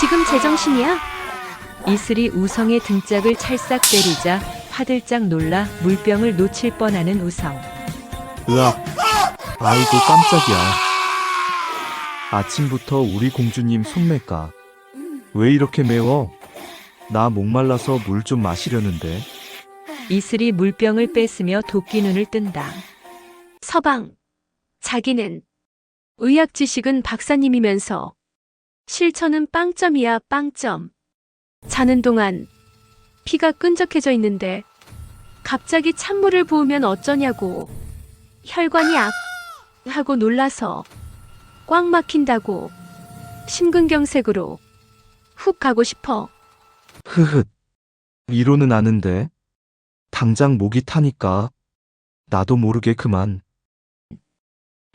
지금 제정신이야? 이슬이 우성의 등짝을 찰싹 때리자 화들짝 놀라 물병을 놓칠 뻔하는 우성. 으악. 아이고 깜짝이야. 아침부터 우리 공주님 손매가. 왜 이렇게 매워? 나 목말라서 물 좀 마시려는데. 이슬이 물병을 뺐으며 도끼 눈을 뜬다. 서방. 자기는 의학 지식은 박사님이면서 실천은 빵점이야 빵점. 자는 동안 피가 끈적해져 있는데 갑자기 찬물을 부으면 어쩌냐고. 혈관이 악 하고 놀라서 꽉 막힌다고. 심근경색으로 훅 가고 싶어. 흐흐. 위로는 아는데. 당장 목이 타니까. 나도 모르게 그만.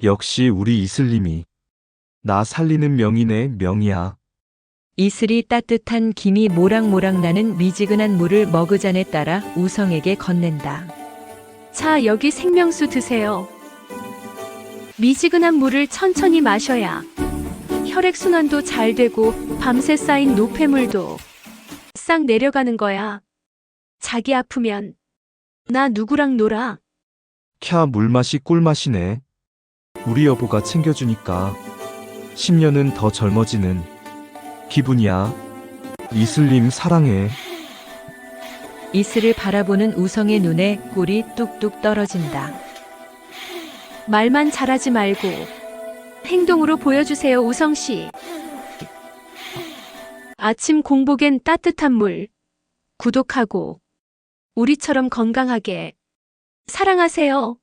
역시 우리 이슬님이. 나 살리는 명이네, 명이야. 이슬이 따뜻한 김이 모락모락 나는 미지근한 물을 머그잔에 따라 우성에게 건넨다. 자, 여기 생명수 드세요. 미지근한 물을 천천히 마셔야 혈액순환도 잘 되고 밤새 쌓인 노폐물도 싹 내려가는 거야. 자기 아프면 나 누구랑 놀아? 캬, 물맛이 꿀맛이네. 우리 여보가 챙겨주니까 10년은 더 젊어지는 기분이야. 이슬님 사랑해. 이슬을 바라보는 우성의 눈에 꿀이 뚝뚝 떨어진다. 말만 잘하지 말고 행동으로 보여주세요, 우성 씨. 아침 공복엔 따뜻한 물. 구독하고 우리처럼 건강하게 사랑하세요.